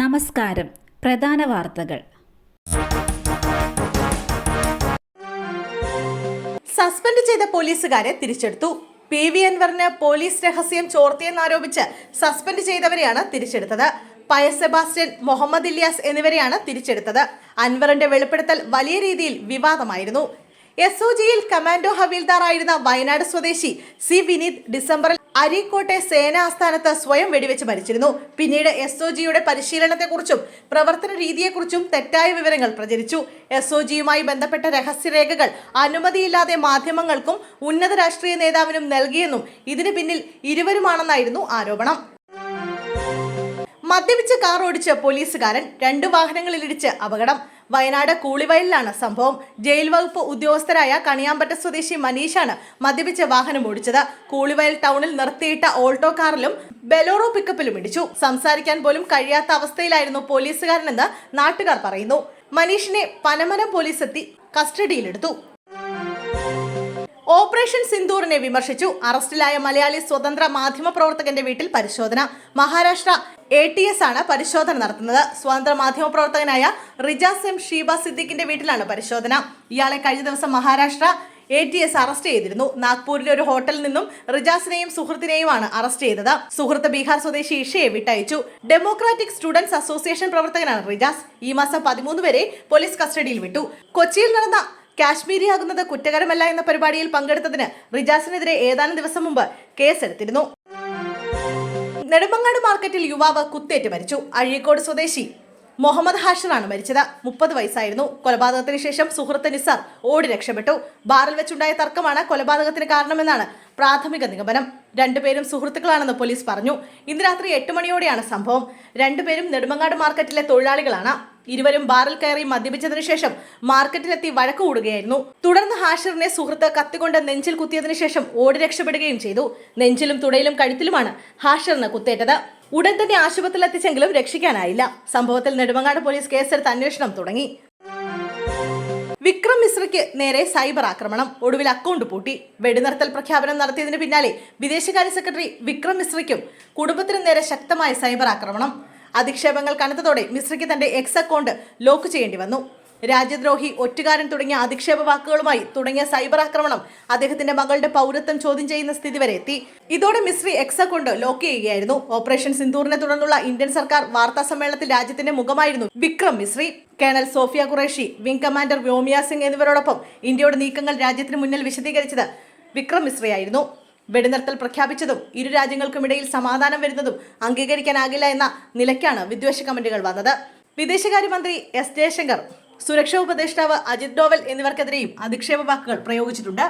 നമസ്കാരം. പ്രധാന വാർത്തകൾ. സസ്പെൻഡ് ചെയ്ത പോലീസുകാരെ തിരിച്ചെടുത്തു. പി വി അൻവറിന് പോലീസ് രഹസ്യം ചോർത്തിയെന്നാരോപിച്ച് സസ്പെൻഡ് ചെയ്തവരെയാണ് തിരിച്ചെടുത്തത്. പയ സെബാസ്റ്റ്യൻ മുഹമ്മദ് ഇല്യാസ് എന്നിവരെയാണ് തിരിച്ചെടുത്തത്. അൻവറിന്റെ വെളിപ്പെടുത്തൽ വലിയ രീതിയിൽ വിവാദമായിരുന്നു. എസ് ഒ ജിയിൽ കമാൻഡോ ഹവീൽദാർ ആയിരുന്ന വയനാട് സ്വദേശി സി വിനീത് ഡിസംബറിൽ അരീക്കോട്ടെ സേനാസ്ഥാനത്ത് സ്വയം വെടിവെച്ച് മരിച്ചിരുന്നു. പിന്നീട് എസ് ഒ ജിയുടെ പരിശീലനത്തെക്കുറിച്ചും പ്രവർത്തന രീതിയെക്കുറിച്ചും തെറ്റായ വിവരങ്ങൾ പ്രചരിച്ചു. എസ് ഒ ജിയുമായി ബന്ധപ്പെട്ട രഹസ്യരേഖകൾ അനുമതിയില്ലാതെ മാധ്യമങ്ങൾക്കും ഉന്നത രാഷ്ട്രീയ നേതാവിനും നൽകിയെന്നും ഇതിന് പിന്നിൽ ഇരുവരുമാണെന്നായിരുന്നു ആരോപണം. മദ്യപിച്ച് കാർ ഓടിച്ച് പോലീസുകാരൻ രണ്ട് വാഹനങ്ങളിലിടിച്ച് അപകടം. വയനാട് കൂളിവയലിലാണ് സംഭവം. ജയിൽ വകുപ്പ് ഉദ്യോഗസ്ഥരായ കണിയാമ്പറ്റ സ്വദേശി മനീഷാണ് മദ്യപിച്ച് വാഹനം ഓടിച്ചത്. കൂളിവയൽ ടൗണിൽ നിർത്തിയിട്ട ഓൾട്ടോ കാറിലും ബെലോറോ പിക്കപ്പിലും ഇടിച്ചു. സംസാരിക്കാൻ പോലും കഴിയാത്ത അവസ്ഥയിലായിരുന്നു പോലീസുകാരനെന്ന് നാട്ടുകാർ പറയുന്നു. മനീഷിനെ പനമരം പോലീസ് എത്തി കസ്റ്റഡിയിലെടുത്തു. ഓപ്പറേഷൻ സിന്ദൂറിനെ വിമർശിച്ചു. അറസ്റ്റിലായ മലയാളി സ്വതന്ത്ര മാധ്യമ പ്രവർത്തകന്റെ വീട്ടിൽ പരിശോധന. മഹാരാഷ്ട്ര എ ടി എസ് ആണ് പരിശോധന നടത്തുന്നത്. സ്വതന്ത്ര മാധ്യമ പ്രവർത്തകനായ റിജാസ് എം ഷീബ സിദ്ദിഖിന്റെ വീട്ടിലാണ് പരിശോധന. ഇയാളെ കഴിഞ്ഞ ദിവസം Maharashtra A T S arrest ചെയ്തിരുന്നു. നാഗ്പൂരിലെ ഒരു ഹോട്ടലിൽ നിന്നും റിജാസിനെയും സുഹൃത്തിനെയുമാണ് അറസ്റ്റ് ചെയ്തത്. സുഹൃത്ത് ബീഹാർ സ്വദേശി ഇഷയെ വിട്ടയച്ചു. ഡെമോക്രാറ്റിക് സ്റ്റുഡൻസ് അസോസിയേഷൻ പ്രവർത്തകനാണ് റിജാസ്. ഈ മാസം പതിമൂന്ന് വരെ പോലീസ് കസ്റ്റഡിയിൽ വിട്ടു. കൊച്ചിയിൽ നടന്ന കാശ്മീരിയാകുന്നത് കുറ്റകരമല്ല എന്ന പരിപാടിയിൽ പങ്കെടുത്തതിന് റിജാസിനെതിരെ ഏതാനും ദിവസം മുമ്പ് കേസെടുത്തിരുന്നു. നെടുമങ്ങാട് മാർക്കറ്റിൽ യുവാവ് കുത്തേറ്റ് മരിച്ചു. അഴീക്കോട് സ്വദേശി മുഹമ്മദ് ഹാഷറാണ് മരിച്ചത്. മുപ്പത് വയസ്സായിരുന്നു. കൊലപാതകത്തിന് ശേഷം സുഹൃത്ത് നിസാർ ഓടി രക്ഷപ്പെട്ടു. ബാറിൽ വെച്ചുണ്ടായ തർക്കമാണ് കൊലപാതകത്തിന് കാരണമെന്നാണ് പ്രാഥമിക നിഗമനം. രണ്ടുപേരും സുഹൃത്തുക്കളാണെന്ന് പോലീസ് പറഞ്ഞു. ഇന്ന് രാത്രി എട്ട് മണിയോടെയാണ് സംഭവം. രണ്ടുപേരും നെടുമങ്ങാട് മാർക്കറ്റിലെ തൊഴിലാളികളാണ്. ഇരുവരും ബാറിൽ കയറി മദ്യപിച്ചതിനു ശേഷം മാർക്കറ്റിലെത്തി വഴക്ക് കൂടുകയായിരുന്നു. തുടർന്ന് ഹാഷിറിനെ സുഹൃത്ത് കത്തികൊണ്ട് നെഞ്ചിൽ കുത്തിയതിനു ശേഷം ഓടി രക്ഷപ്പെടുകയും ചെയ്തു. നെഞ്ചിലും തുടയിലും കഴുത്തിലുമാണ് ഹാഷിറിന് കുത്തേറ്റത്. ഉടൻ തന്നെ ആശുപത്രിയിൽ എത്തിച്ചെങ്കിലും രക്ഷിക്കാനായില്ല. സംഭവത്തിൽ നെടുമങ്ങാട് പോലീസ് കേസെടുത്ത് അന്വേഷണം തുടങ്ങി. വിക്രം മിശ്രയ്ക്ക് നേരെ സൈബർ ആക്രമണം. ഒടുവിൽ അക്കൗണ്ട് പൂട്ടി. വെടിനിർത്തൽ പ്രഖ്യാപനം നടത്തിയതിന് പിന്നാലെ വിദേശകാര്യ സെക്രട്ടറി വിക്രം മിശ്രയ്ക്കും കുടുംബത്തിനും നേരെ ശക്തമായ സൈബർ ആക്രമണം. അധിക്ഷേപങ്ങൾ കനത്തതോടെ മിശ്രയ്ക്ക് തന്റെ എക്സ് അക്കൗണ്ട് ലോക്ക് ചെയ്യേണ്ടി വന്നു. രാജ്യദ്രോഹി ഒറ്റുകാരൻ തുടങ്ങിയ അധിക്ഷേപ വാക്കുകളുമായി തുടങ്ങിയ സൈബർ ആക്രമണം അദ്ദേഹത്തിന്റെ മകളുടെ പൗരത്വം ചോദ്യം ചെയ്യുന്ന സ്ഥിതി വരെ എത്തി. ഇതോടെ മിശ്രി എക്സ് അക്കൗണ്ട് ലോക്ക് ചെയ്യുകയായിരുന്നു. ഓപ്പറേഷൻ സിന്ദൂറിനെ തുടർന്നുള്ള ഇന്ത്യൻ സർക്കാർ വാർത്താ സമ്മേളനത്തിൽ രാജ്യത്തിന്റെ മുഖമായിരുന്നു Vikram Misri. Colonel Sofiya Qureshi wing commander Vyomika Singh എന്നിവരോടൊപ്പം ഇന്ത്യയുടെ നീക്കങ്ങൾ രാജ്യത്തിന് മുന്നിൽ വിശദീകരിച്ചത് വിക്രം മിശ്രയായിരുന്നു. വെടിനിർത്തൽ പ്രഖ്യാപിച്ചതും ഇരു രാജ്യങ്ങൾക്കുമിടയിൽ സമാധാനം വരുന്നതും അംഗീകരിക്കാനാകില്ല എന്ന നിലയ്ക്കാണ് വിദ്വേഷ കമന്റുകൾ വന്നത്. വിദേശകാര്യമന്ത്രി എസ് ജയശങ്കർ സുരക്ഷാ ഉപദേഷ്ടാവ് അജിത് ഡോവൽ എന്നിവർക്കെതിരെയും അധിക്ഷേപ വാക്കുകൾ പ്രയോഗിച്ചിട്ടുണ്ട്.